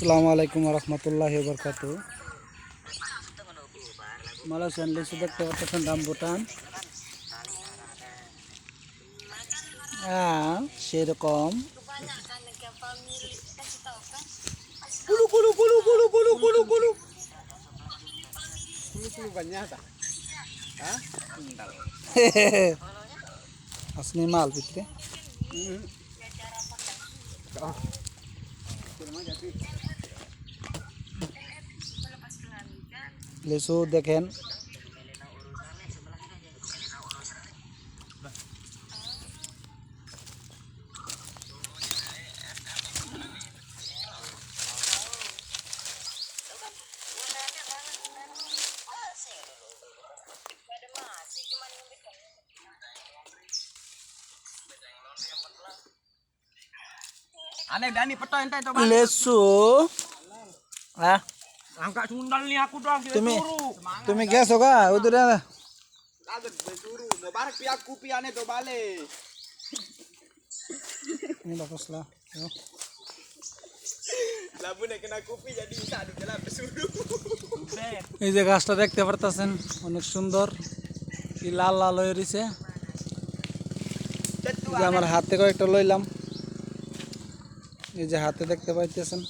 আসসালামু আলাইকুম রহমতুল্লাহ বরকাত মালয়েশিয়ান লিচু দেখতে পাচ্ছেন রামবুটান হ্যাঁ সেরকম Kulu kulu kulu লিচু দেখেন Aneh Dani peto ente itu bang. লিচু হ্যাঁ angkat sundal nih aku doang tumi tumi geso ka udah dah duru mubarak pi aku pi ane do bale ini bagus lah yo Labu না কেনা কপি জানি সাদু গেলা বেসুরু এই যে গাছটা দেখতে পারতাছেন অনেক সুন্দর কি লাল লাল হয়ে রয়েছে আমার হাতে কয়েকটা লইলাম এই যে হাতে দেখতে পাইতেছেন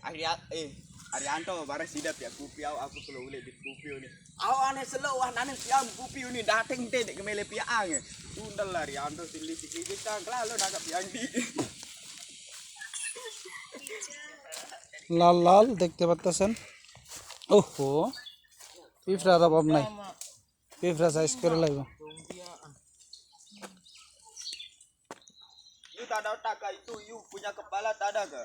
Akhirnya eh Arianto bareng sidap ya kupi aku aku perlu ulek di kupi ini. Aku aneh selo wah nane siam kupi ini dateng teh dek kemele piang. Sundal lah Arianto sili sili kan kalau nak piang di. লাল লাল দেখতে পাচ্তেছেন ওহো পিঁপড়ার অভাব নাই পিঁপড়া সাইজ করে লাগবে You tak ada otak kah itu you punya kepala tak ada ke?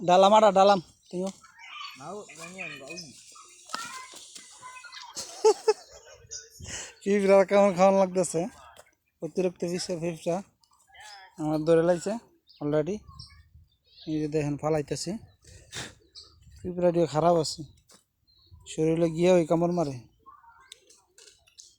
Dalam আটা ডালাম তুমিও Mau nanya enggak ui. পিঁপড়া কেমন খাওয়ানো লাগতেছে অতিরিক্ত বিষের পিঁপড়া আমার ধরে লাগছে অলরেডি এই যে দেখেন ফালাইতেছি পিঁপড়াটিও খারাপ আছে শরীরে গিয়ে ওই কামড় মারে